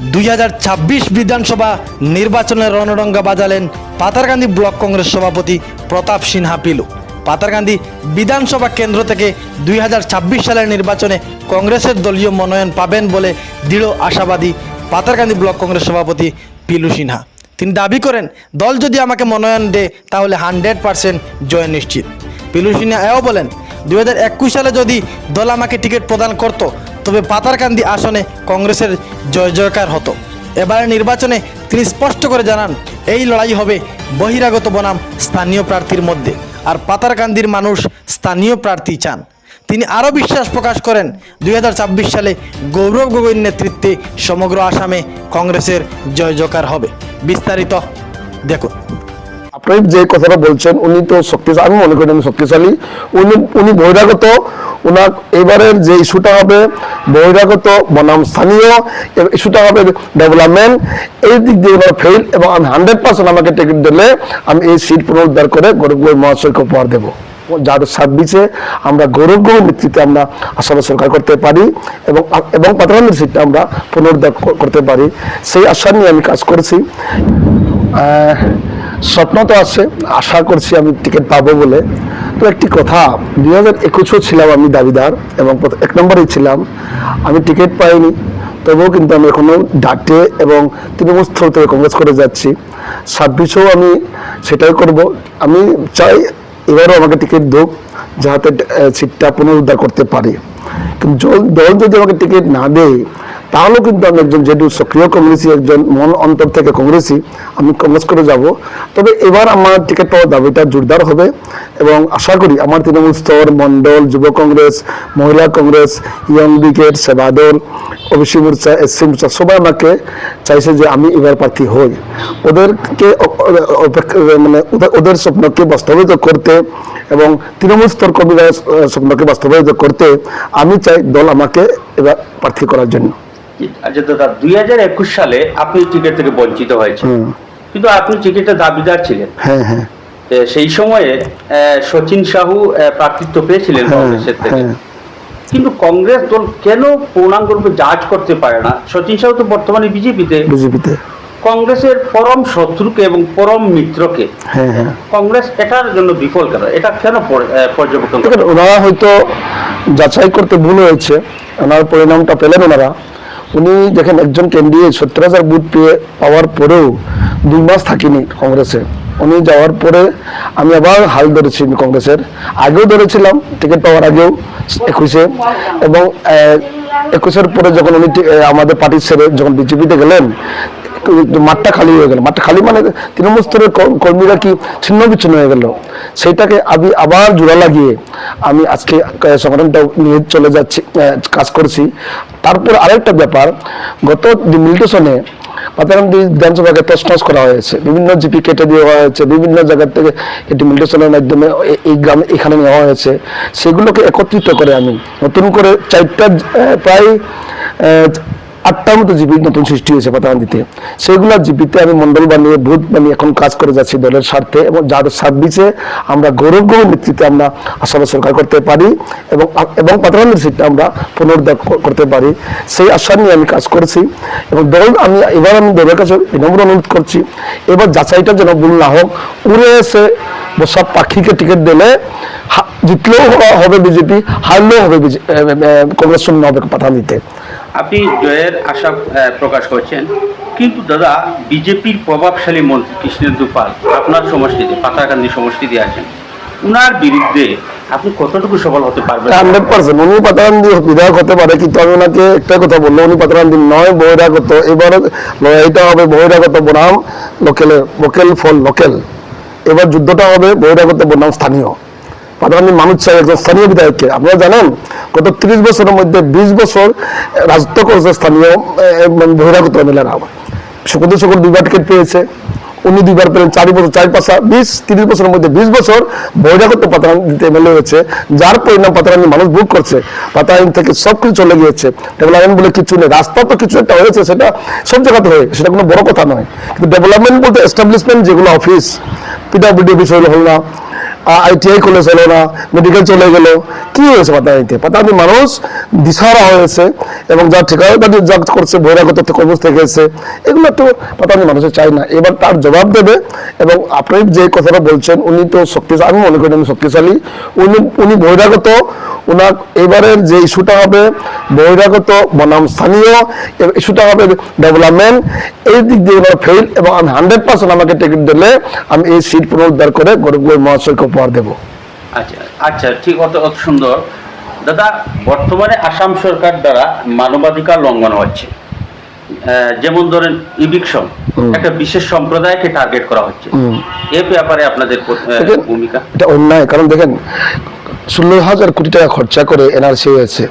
দুই হাজার ছাব্বিশ বিধানসভা নির্বাচনের রণরঙ্গা বাজালেন পাতারকান্দি ব্লক কংগ্রেস সভাপতি প্রতাপ সিনহা পিলু। পাতারকান্দি বিধানসভা কেন্দ্র থেকে দুই হাজার ছাব্বিশ সালের নির্বাচনে কংগ্রেসের দলীয় মনোনয়ন পাবেন বলে দৃঢ় আশাবাদী পাতারকান্দি ব্লক কংগ্রেস সভাপতি পিলু সিনহা। তিনি দাবি করেন, দল যদি আমাকে মনোনয়ন দেয়, তাহলে হান্ড্রেড পার্সেন্ট জয় নিশ্চিত। পিলু সিনহা এও বলেন, দুই হাজার একুশ সালে যদি দল আমাকে টিকিট প্রদান করত তবে পাতারকান্দি আসনে কংগ্রেসের জয় জয়কার হতো। এবারের নির্বাচনে তিনি স্পষ্ট করে জানান, এই লড়াই হবে বহিরাগত বনাম স্থানীয় প্রার্থীর মধ্যে। আর পাতারকান্দির মানুষ স্থানীয় প্রার্থী চান। তিনি আরও বিশ্বাস প্রকাশ করেন দু হাজার ছাব্বিশ সালে গৌরব গগৈর নেতৃত্বে সমগ্র আসামে কংগ্রেসের জয় জয়কার হবে। বিস্তারিত দেখুন। আপনি যে কথাটা বলছেন, উনি তো শক্তিশালী আমি মনে করি উনি শক্তিশালী। উনি উনি বহিরাগত ওনার এবারের যে ইস্যুটা হবে, বহিরাগত বনাম স্থানীয় ইস্যুটা হবে ডেভেলপমেন্ট, এই দিক দিয়ে এবার ফেল এবং আমি হান্ড্রেড পার্সেন্ট আমাকে টিকিট দিলে আমি এই সিট পুনরুদ্ধার করে গৌরবগোই মহাশয়কে উপহার দেবো। যার সার্ভিসে আমরা গৌরবগোই নেতৃত্বে আমরা আসলে সরকার করতে পারি, এবং এবং পাতাকান্দির সিটটা আমরা পুনরুদ্ধার করতে পারি। সেই আশা নিয়ে আমি কাজ করেছি। স্বপ্ন তো আছে, আশা করছি আমি টিকিট পাবো বলে। তো একটি কথা, দুই হাজার একুশও ছিলাম আমি দাবিদার এবং এক নম্বরেই ছিলাম। আমি টিকিট পাইনি, তবুও কিন্তু আমি এখনও ডাটে এবং তৃণমূল স্থল থেকে কংগ্রেস করে যাচ্ছি। ছাব্বিশেও আমি সেটাই করব। আমি চাই এবারও আমাকে টিকিট দোক, যাতে সিটটা পুনরুদ্ধার করতে পারি। কিন্তু দল যদি আমাকে টিকিট না দেয় তাহলেও কিন্তু আমি একজন যেহেতু সক্রিয় কংগ্রেসি, একজন মন অন্তর থেকে কংগ্রেসি, আমি কংগ্রেস করে যাব। তবে এবার আমার টিকিট পাওয়ার দাবিটা জোরদার হবে এবং আশা করি আমার তৃণমূল স্তর, মণ্ডল, যুব কংগ্রেস, মহিলা কংগ্রেস, ইয়ং ব্রিগেড, সেবা দল, ওবিসি মোর্চা এসসি মোর্চা, সবাই আমাকে চাইছে যে আমি এবার প্রার্থী হই। ওদেরকে মানে ওদের স্বপ্নকে বাস্তবায়িত করতে এবং তৃণমূল স্তর কর্মীরা স্বপ্নকে বাস্তবায়িত করতে আমি চাই দল আমাকে এবার প্রার্থী করার জন্য। আচ্ছা দাদা দুই হাজার একুশ সালে আপনি টিকিট থেকে বঞ্চিত হয়েছে হুম। কিন্তু আপনি টিকিটের দাবিদার ছিলেন। হ্যাঁ হ্যাঁ। সেই সময়ে সচিন সাহু প্রার্থিত্ব পেয়েছিলেন হ্যাঁ, কংগ্রেসের থেকে। হ্যাঁ। কিন্তু কংগ্রেস দল কেন পূর্ণাঙ্গরূপে জাজ করতে পারে না? সচিন সাহু তো বর্তমানে বিজেপিতে। বিজেপিতে। কংগ্রেসের পরম শত্রুকে এবং পরম মিত্রকে। হ্যাঁ হ্যাঁ। কংগ্রেস এটার জন্য বিফল কেন? এটা কেন পর্যবেক্ষণ? ওনারা হয়তো যাচাই করতে ভুল হয়েছে। ওনার পরিণামটা পেলেন ওনারা। উনি দেখেন একজন ক্যান্ডিডেট সত্তর হাজার বুথ পেয়ে পাওয়ার পরেও দুই মাস থাকিনি কংগ্রেসে। উনি যাওয়ার পরে আমি আবার হাল ধরেছি কংগ্রেসের। আগেও ধরেছিলাম টিকিট পাওয়ার আগেও, একুশে। এবং একুশের পরে যখন উনি আমাদের পার্টি ছেড়ে যখন বিজেপিতে গেলেন মাঠটা খালি হয়ে গেল। মাঠটা খালি মানে তৃণমূল স্তরের কর্মীরা কি ছিন্ন বিচ্ছিন্ন হয়ে গেল? সেইটাকে আমি আবার জোড়া লাগিয়ে আমি আজকে সংগঠনটা নিয়ে চলে যাচ্ছি কাজ করছি। তারপর আরেকটা ব্যাপার, গত ডিমিলিটেশনে পাতাকান্দি বিধানসভাকে তসনস করা হয়েছে। বিভিন্ন জিপি কেটে দেওয়া হয়েছে, বিভিন্ন জায়গা থেকে ডিমিলিটেশনের মাধ্যমে এই গ্রামে এখানে নেওয়া হয়েছে। সেগুলোকে একত্রিত করে আমি নতুন করে চারটা প্রায় আটটার মতো জিপি নতুন সৃষ্টি হয়েছে পাতাকান্দিতে সেইগুলো জিপিতে আমি মন্ডল বানিয়ে ভূত বানিয়ে এখন কাজ করে যাচ্ছি দলের স্বার্থে এবং যার সার্ভিসে আমরা গৌরব গৌরব নেতৃত্বে আমরা আসলে সরকার করতে পারি এবং এবং পাতাকান্দির সিটটা আমরা পুনরুদ্ধার করতে পারি। সেই আশা নিয়ে আমি কাজ করছি এবং দল আমি, এবার আমি দলের কাছে বিনম্র অনুরোধ করছি, এবার যাচাইটা যেন ভুল না হোক, উড়ে এসে সব পাখিকে টিকিট দিলে জিতলেও হবে বিজেপি, হারলেও হবে কংগ্রেস শূন্য হবে পাতাকান্দিতে আপনি জয়ের আশা প্রকাশ করছেন। কিন্তু দাদা, বিজেপির প্রভাবশালী মন্ত্রী কৃষ্ণেন্দু পাল, আপনার সমষ্টিতে পাতাকান্দি সমষ্টিতে আছেন। উনার বিরুদ্ধে আপনি কতটুকু সফল হতে পারবেন? হান্ড্রেড পার্সেন্ট উনি পাতাকান্দি বিধায়ক হতে পারে, কিন্তু আমি ওনাকে একটা কথা বলল উনি পাতাকান্দি নয়, বহিরাগত। এবার লড়াইটা হবে বহিরাগত বনাম, লোকেল লোকেল ফল, লোকেল। এবার যুদ্ধটা হবে বহিরাগত বনাম স্থানীয়। পাতাকান্দির মানুষ চাই একজন স্থানীয় বিধায়ককে। আপনারা জানেন, গত ত্রিশ বছরের মধ্যে বিশ বছর রাজত্ব করেছে স্থানীয় মানে বহিরাগত এমএলএরা শুকুর শুকুর দুইবার টিকিট পেয়েছে, উনি দুইবার পেলেন চার বছর, চার পাঁচা, বিশ, তিরিশ বছরের মধ্যে বিশ বছর বহিরাগত পাতারান দিতে এমএলএ হয়েছে, যার পরিণাম পাতারানি মানুষ ভোগ করছে। পাতারান থেকে সব কিছু চলে গিয়েছে। ডেভেলপমেন্ট বলে কিছু নেই, রাস্তা তো কিছু একটা হয়েছে, সেটা সব জায়গাতে হয়ে, সেটা কোনো বড় কথা নয়। কিন্তু ডেভেলপমেন্ট বলতে এস্টাবলিশমেন্ট যেগুলো অফিস পিডাব্লিউডি বিষয় হল না আইটিআই কলেজ হলো না মেডিকেল চলে গেল। কি হয়েছে পাতানিতে পাতানি মানুষ দিশারা হয়েছে এবং যা ঠিকাদারি যা করছে, বহিরাগত কর্মস থেকে এসে এগুলো তো পাতানি মানুষের চাই না। এবার তার জবাব দেবে এবং আপনি যে কথাটা বলছেন, উনি তো শক্তিশালী, আমি মনে করি উনি শক্তিশালী। উনি উনি বহিরাগত ওনার এবারের যে ইস্যুটা হবে, বহিরাগত বনাম স্থানীয় ইস্যুটা হবে ডেভেলপমেন্ট, এই দিক দিয়ে এবার ফেল এবং আমি হান্ড্রেড পার্সেন্ট আমাকে টিকিট দিলে আমি এই সিট পুনরুদ্ধার করে গরিবগঞ্জ মহাশয়কে উপহার দেবো। আচ্ছা আচ্ছা ঠিক অত অত সুন্দর। দাদা বর্তমানে আসাম সরকার দ্বারা মানবাধিকার লঙ্ঘন হচ্ছে। যেমন ধরেন ইভিকশন একটা বিশেষ সম্প্রদায়কে টার্গেট করা হচ্ছে। এ ব্যাপারে আপনাদের ভূমিকা? এটা অন্যায় কারণ দেখেন ষোলো হাজার কোটি টাকা খরচা করে এনআরসি হয়েছে।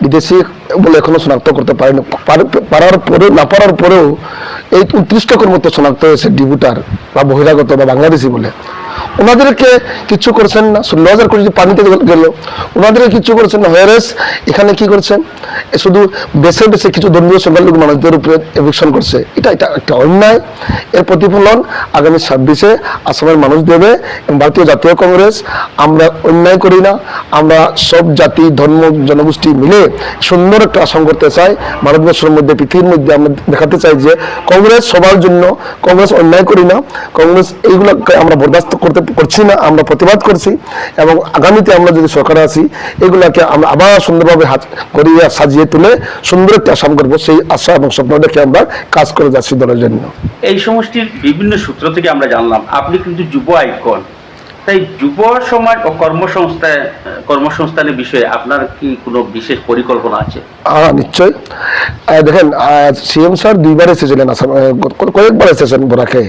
বিদেশি বলে এখনও শনাক্ত করতে পারেনি পার- পারার পরে না পারার পরেও এই উনত্রিশ টাকার মতো শনাক্ত হয়েছে ডিবুটার বা বহিরাগত বা বাংলাদেশি বলে। ওনাদেরকে কিচ্ছু করছেন না। ষোলো হাজার কোটি যে পানিতে গেল ওনাদেরকে কিচ্ছু করছেন না। হয়ারেস এখানে কি করছেন? শুধু বেছে বেছে কিছু ধর্মীয় সংখ্যালঘু মানুষদের উপরে এভিকশন করছে। এটা এটা একটা অন্যায়। এর প্রতিফলন আগামী ছাব্বিশে আসামের মানুষ দেবে এবং ভারতীয় জাতীয় কংগ্রেস। আমরা অন্যায় করি না। আমরা সব জাতি, ধর্ম, জনগোষ্ঠী মিলে সুন্দর একটা আসাম করতে চাই। ভারতবর্ষের মধ্যে, পৃথিবীর মধ্যে আমরা দেখাতে চাই যে কংগ্রেস সবার জন্য কংগ্রেস অন্যায় করি না। কংগ্রেস এইগুলোকে আমরা বরদাস্ত করতে করছি না, আমরা প্রতিবাদ করছি এবং আগামীতে আমরা যদি সরকারে আসি এগুলাকে আমরা আবার সুন্দরভাবে হাত করিয়ে সাজিয়ে তুলে সুন্দর একটি আসাম করব, সেই আশা এবং স্বপ্ন দেখে আমরা কাজ করে যাচ্ছি দলের জন্য। এই সমষ্টির বিভিন্ন সূত্র থেকে আমরা জানলাম, আপনি কিন্তু যুব আইকন। তাই যুব সমাজ ও কর্মসংস্থান কর্মসংস্থানের বিষয়ে আপনার কি কোনো বিশেষ পরিকল্পনা আছে? হ্যাঁ নিশ্চয়। দেখেন সিএম স্যার দুইবার এসেছিলেন আসাম কয়েকবার এসেছেন বরাকে।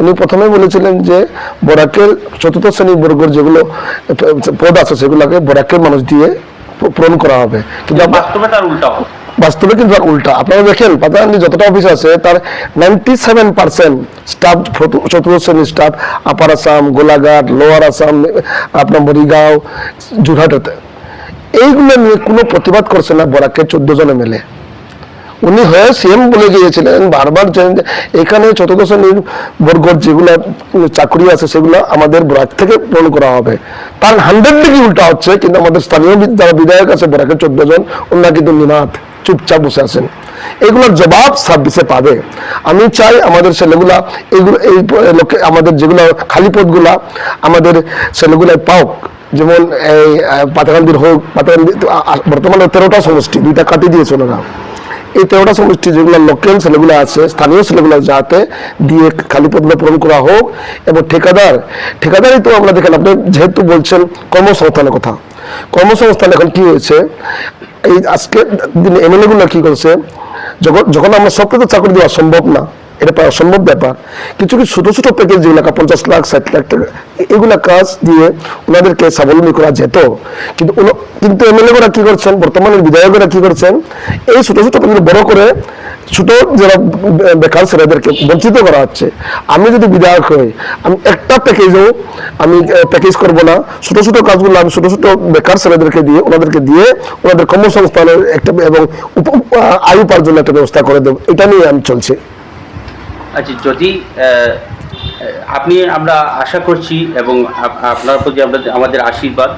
উনি প্রথমে বলেছিলেন যে বরাকের চতুর্থ শ্রেণি বর্গের যেগুলো পদ আছে সেগুলোকে বরাকের মানুষ দিয়ে পূরণ করা হবে। কিন্তু বাস্তবে তার উল্টা হবে বাস্তবে কিন্তু তার উল্টা। আপনারা দেখেন পাতাকান্দি যতটা অফিস আছে, তার নাইনটি সেভেন পার্সেন্ট স্টাফ চতুর্থ শ্রেণির staff upper Assam Golaghat lower Assam আপনার মরিগাঁও যোরহাটেতে এইগুলো নিয়ে কোনো প্রতিবাদ করছে না বরাকের চোদ্দ জন এমএলএ উনি হয়ে সিএম বলে গিয়েছিলেন, বারবার এখানে চতুর্থ শ্রেণির বর্গর যেগুলো চাকরি আছে, সেগুলো আমাদের বরাক থেকে পূরণ করা হবে। তার হান্ড্রেড ডিগ্রি উল্টা হচ্ছে, কিন্তু আমাদের স্থানীয় যারা বিধায়ক আছে, বরাকের চোদ্দ জন, ওনারা কিন্তু নিমাত চুপচাপ বসে আছেন। এগুলোর জবাব ছাব্বিশে পাবে। আমি চাই আমাদের ছেলেগুলা এইগুলো এই আমাদের যেগুলো খালি পদগুলা আমাদের ছেলেগুলাই পাওক। যেমন এই পাতাকান্দির হোক পাতাকান্দি বর্তমানে তেরোটা সমষ্টি, দুইটা কাটি দিয়েছে ওনারা। এই তেরোটা সমষ্টি যেগুলো লোকাল ছেলেগুলো আছে, স্থানীয় ছেলেগুলো যাতে দিয়ে খালি পদগুলো পূরণ করা হোক। এবং ঠিকাদার, ঠিকাদারই তো আমরা দেখেন, আপনি যেহেতু বলছেন কর্মসংস্থানের কথা। কর্মসংস্থান এখন কি হয়েছে? এই আজকে দিনে এমএলএ গুলো কি করছে? যখন যখন আমরা সবকে তো চাকরি দেওয়া সম্ভব না, এটা প্রায় অসম্ভব ব্যাপার। কিছু কিছু ছোট ছোট প্যাকেজ যেগুলো পঞ্চাশ লাখ, ষাট লাখ টাকা এগুলো কাজ দিয়ে ওনাদেরকে স্বাবলম্বী করা যেত। কিন্তু কিন্তু এমএলএ গুলা কি করছেন? বর্তমানের বিধায়করা কি করছেন? এই ছোট ছোট প্যাকেজ বড় করে ছোট যারা বেকার ছেলেদেরকে বঞ্চিত করা হচ্ছে, আমি যদি বিধায়ক হই, আমি একটা প্যাকেজও আমি প্যাকেজ করব না। ছোট ছোট কাজগুলো আমি ছোট ছোট বেকার ছেলেদেরকে দিয়ে, ওনাদেরকে দিয়ে ওনাদের কর্মসংস্থানের একটা এবং আয় উপার্জনের একটা ব্যবস্থা করে দেবো। এটা নিয়ে আমি চলছি। আচ্ছা যদি আপনি, আমরা আশা করছি এবং আপনার প্রতি আমাদের আশীর্বাদ,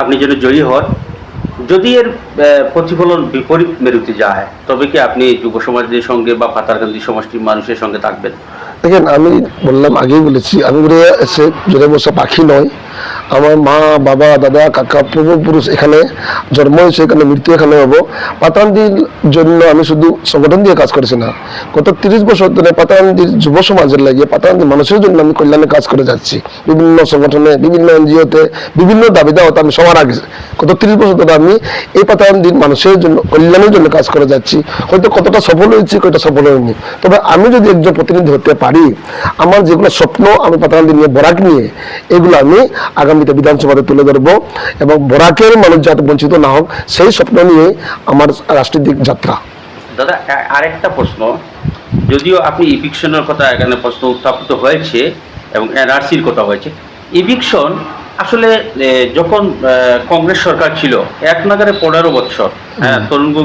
আপনি যেন জয়ী হন। যদি এর প্রতিফলন বিপরীত মেরুতে যায়, তবে কি আপনি যুব সমাজের সঙ্গে বা পাতারকান্দি সমষ্টির মানুষের সঙ্গে থাকবেন? দেখেন, আমি বললাম আগেই বলেছি, আমি বলে যে জোরে পাখি নয়। আমার মা, বাবা, দাদা, কাকা, পূর্বপুরুষ এখানে জন্ম হয়েছে, এখানে মৃত্যু এখানে হব। পাতানদির জন্য আমি শুধু সংগঠন দিয়ে কাজ করেছি না, গত তিরিশ বছর ধরে পাতানদির যুব সমাজের লাগিয়ে পাতানদির মানুষের জন্য আমি কল্যাণে কাজ করে যাচ্ছি। বিভিন্ন সংগঠনে, বিভিন্ন এনজিওতে, বিভিন্ন দাবি দাওয়াতে আমি সবার আগে, গত তিরিশ বছর ধরে আমি এই পাতানদির মানুষের জন্য, কল্যাণের জন্য কাজ করে যাচ্ছি। হয়তো কতটা সফল হয়েছি, কতটা সফল হয়নি। তবে আমি যদি একজন প্রতিনিধি হতে পারি, আমার যেগুলো স্বপ্ন আমি পাতাকান্দি নিয়ে বরাক নিয়ে, এগুলো আমি আগামীতে বিধানসভাতে তুলে ধরবো এবং বরাকের মানুষ যাতে বঞ্চিত না হোক সেই স্বপ্ন নিয়ে আমার রাষ্ট্রীয় যাত্রা। দাদা আরেকটা প্রশ্ন। যদিও আপনি ইভিকশনের কথা এখানে প্রশ্ন উত্থাপিত হয়েছে এবং এনআরসির কথা হয়েছে ইভিকশন আসলে যখন কংগ্রেস সরকার ছিল এক নাগারে পনেরো বছর হ্যাঁ তরুণ আহ,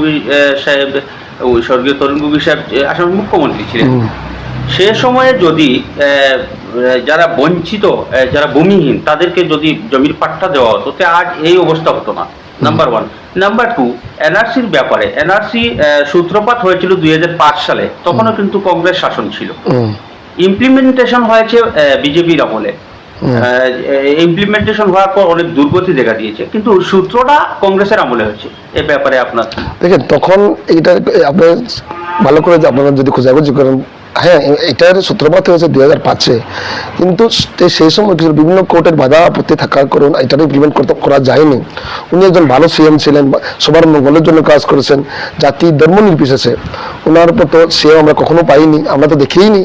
সাহেব ওই স্বর্গীয় তরুণ গগৈ সাহেব আসামের মুখ্যমন্ত্রী ছিলেন সে সময়ে যদি যারা বঞ্চিত যারা ভূমিহীন তাদেরকে যদি জমির পাট্টা দেওয়া হতো তো আজ এই অবস্থা হতো না নাম্বার ওয়ান নাম্বার টু এনআরসির ব্যাপারে এনআরসি সূত্রপাত হয়েছিল দুই সালে তখনও কিন্তু কংগ্রেস শাসন ছিল। ইমপ্লিমেন্টেশন হয়েছে বিজেপির আমলে। ইমপ্লিমেন্টেশন হওয়ার পর অনেক দুর্গতি দেখা দিয়েছে কিন্তু সূত্রটা কংগ্রেসের আমলে হয়েছে এ ব্যাপারে আপনার দেখেন তখন এটা আপনি ভালো করে আপনারা যদি খোঁজাখুঁজি করেন হ্যাঁ এটার সূত্রপাত হয়েছে দুই হাজার পাঁচে। কিন্তু সেই সময় বিভিন্ন কোর্টের বাধা আপত্তি থাকার কারণ এটা ইমপ্লিমেন্ট করা যায়নি। উনি একজন ভালো সিএম ছিলেন সবার মঙ্গলের জন্য কাজ করেছেন, জাতি ধর্ম নির্বিশেষে। ওনার সিএম আমরা কখনো পাইনি, আমরা তো দেখিনি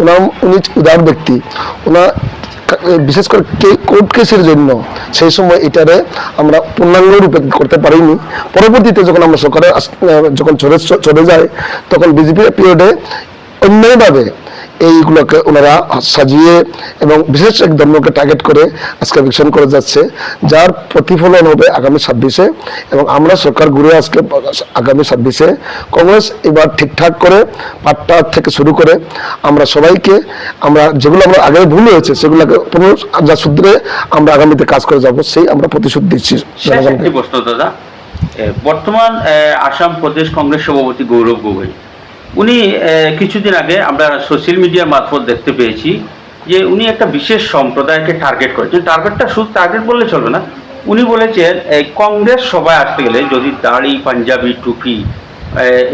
ওনার, উনি উদার ব্যক্তি। ওনার বিশেষ করে কোর্ট কেসের জন্য সেই সময় এটারে আমরা পূর্ণাঙ্গ রূপে করতে পারিনি। পরবর্তীতে যখন আমরা সরকারে যখন চলে চলে যায়, তখন বিজেপি পিরিয়ডে অন্যায়ভাবে এইগুলোকে ওনারা সাজিয়ে এবং বিশেষ এক ধর্মকে টার্গেট করে আজকে ভিকশন করে যাচ্ছে, যার প্রতিফলন হবে আগামী ছাব্বিশে এবং আমরা সরকার ঘুরে আসলে আগামী ছাব্বিশে কংগ্রেস এবার ঠিকঠাক করে, পাট্টা থেকে শুরু করে আমরা সবাইকে, আমরা যেগুলো আমরা আগে ভুল হয়েছে সেগুলোকে যা সূত্রে আমরা আগামীতে কাজ করে যাব, সেই আমরা প্রতিশোধ দিচ্ছি বর্তমান আসাম প্রদেশ কংগ্রেস সভাপতি গৌরব গগৈ। উনি কিছুদিন আগে আমরা সোশ্যাল মিডিয়ার মারফত দেখতে পেয়েছি যে উনি একটা বিশেষ সম্প্রদায়কে টার্গেট করেছেন টার্গেটটা শুধু টার্গেট বললে চলবে না, উনি বলেছেন এই কংগ্রেস সভায় আসতে গেলে যদি দাড়ি, পাঞ্জাবি, টুপি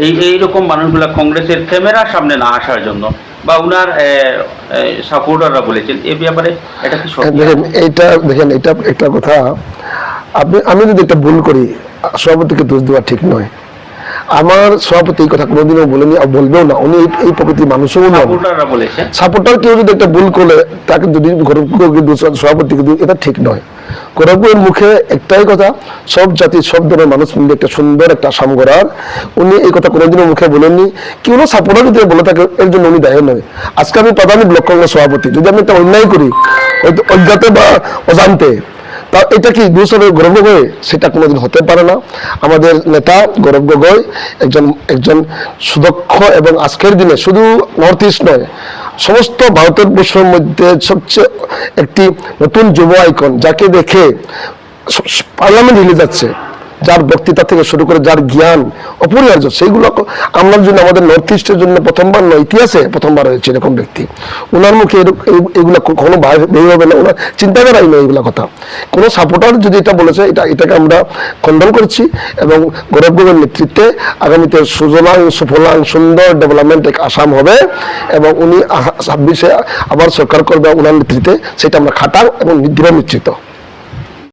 এই এইরকম মানুষগুলা কংগ্রেসের ক্যামেরার সামনে না আসার জন্য বা উনার সাপোর্টাররা বলেছেন, এ ব্যাপারে এটা কি দেখেন, এইটা, দেখেন এটা একটা কথা, আপনি, আমি যদি একটা ভুল করি, সভাপতিকে দোষ দেওয়া ঠিক নয়। আমার সভাপতি এই কথা কোনোদিনও বলেনি আর বলবেও না। উনি এই- প্রকৃতির মানুষও বলেছেন সাপোর্টার কেউ যদি একটা ভুল করলে তাকে যদি দোষ সভাপতিকে এটা ঠিক নয়। গৌরবের মুখে একটাই কথা সব জাতির সব ধরনের মানুষ মিলে একটা সুন্দর একটা আসাম গড়ার। উনি এই কথা কোনোদিনও মুখে বলেননি। কেউ সাপোর্টার যদি বলে থাকে এর জন্য উনি দায়ী নয়। আজকে আমি প্রধান ব্লক কংগ্রেস সভাপতি। যদি আমি একটা অন্যায় করি হয়তো অজ্ঞাতে বা অজান্তে তা এটা কি দুসরে গৌরব গগৈ? সেটা কোনোদিন হতে পারে না। আমাদের নেতা গৌরব গগৈ একজন একজন সুদক্ষ এবং আজকের দিনে শুধু নর্থ ইস্ট নয়, সমস্ত ভারতের বিশ্বের মধ্যে সবচেয়ে একটি নতুন যুব আইকন যাকে দেখে পার্লামেন্ট হিলে যাচ্ছে। যার বক্তৃতা থেকে শুরু করে যার জ্ঞান অপরিহার্য, সেইগুলো আমরা জন্য আমাদের নর্থ ইস্টের জন্য প্রথমবার নয়, ইতিহাসে প্রথমবার হয়েছে এরকম ব্যক্তি। ওনার মুখে এগুলো কখনো বের হবে না ওনার চিন্তা চিন্তাধারাই নয় এগুলো কথা। কোনো সাপোর্টার যদি এটা বলেছে, এটা এটাকে আমরা খণ্ডন করছি এবং গৌরব নেতৃত্বে আগামীতে সুজলাং, সুফলাং সুন্দর ডেভেলপমেন্ট এক আসাম হবে এবং উনি ছাব্বিশে আবার সরকার করবে ওনার নেতৃত্বে, সেটা আমরা খাটাং এবং দৃঢ় নিশ্চিত।